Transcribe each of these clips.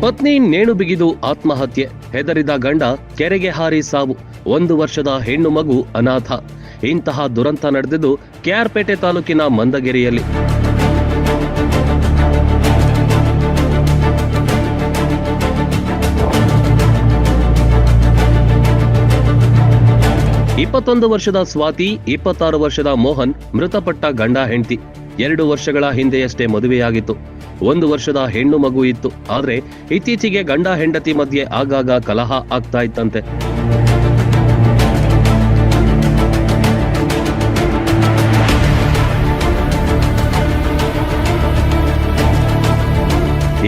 ಪತ್ನಿ ನೇಣು ಬಿಗಿದು ಆತ್ಮಹತ್ಯೆ. ಹೆದರಿದ ಗಂಡ ಕೆರೆಗೆ ಹಾರಿ ಸಾವು. ಒಂದು ವರ್ಷದ ಹೆಣ್ಣು ಮಗು ಅನಾಥ. ಇಂತಹ ದುರಂತ ನಡೆದಿದ್ದು ಕೆಆರ್ಪೇಟೆ ತಾಲೂಕಿನ ಮಂದಗಿರಿಯಲ್ಲಿ. ಇಪ್ಪತ್ತೊಂದು ವರ್ಷದ ಸ್ವಾತಿ, ಇಪ್ಪತ್ತಾರು ವರ್ಷದ ಮೋಹನ್, ಮೃತಪಟ್ಟ ಗಂಡ ಹೆಂಡತಿ. ಎರಡು ವರ್ಷಗಳ ಹಿಂದೆಯಷ್ಟೇ ಮದುವೆಯಾಗಿತ್ತು. ಒಂದು ವರ್ಷದ ಹೆಣ್ಣು ಮಗು ಇತ್ತು. ಆದ್ರೆ ಇತ್ತೀಚೆಗೆ ಗಂಡ ಹೆಂಡತಿ ಮಧ್ಯೆ ಆಗಾಗ ಕಲಹ ಆಗ್ತಾ ಇತ್ತಂತೆ.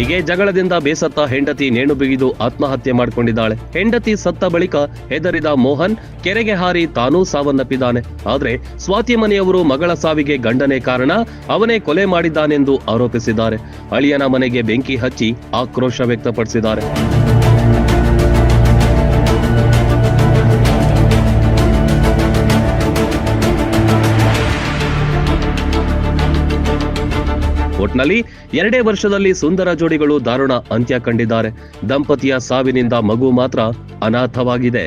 ಹೀಗೆ ಜಗಳದಿಂದ ಬೇಸತ್ತ ಹೆಂಡತಿ ನೇಣು ಬಿಗಿದು ಆತ್ಮಹತ್ಯೆ ಮಾಡಿಕೊಂಡಿದ್ದಾಳೆ. ಹೆಂಡತಿ ಸತ್ತ ಬಳಿಕ ಹೆದರಿದ ಮೋಹನ್ ಕೆರೆಗೆ ಹಾರಿ ತಾನೂ ಸಾವನ್ನಪ್ಪಿದ್ದಾನೆ. ಆದ್ರೆ ಸ್ವಾತಿ ಮನೆಯವರು ಮಗಳ ಸಾವಿಗೆ ಗಂಡನೇ ಕಾರಣ ಅವನೇ ಕೊಲೆ ಮಾಡಿದ್ದಾನೆಂದು ಆರೋಪಿಸಿದ್ದಾರೆ. ಅಳಿಯನ ಮನೆಗೆ ಬೆಂಕಿ ಹಚ್ಚಿ ಆಕ್ರೋಶ ವ್ಯಕ್ತಪಡಿಸಿದ್ದಾರೆ. ಒಟ್ನಲ್ಲಿ ಎರಡೇ ವರ್ಷದಲ್ಲಿ ಸುಂದರ ಜೋಡಿಗಳು ದಾರುಣ ಅಂತ್ಯ ಕಂಡಿದ್ದಾರೆ. ದಂಪತಿಯ ಸಾವಿನಿಂದ ಮಗು ಮಾತ್ರ ಅನಾಥವಾಗಿದೆ.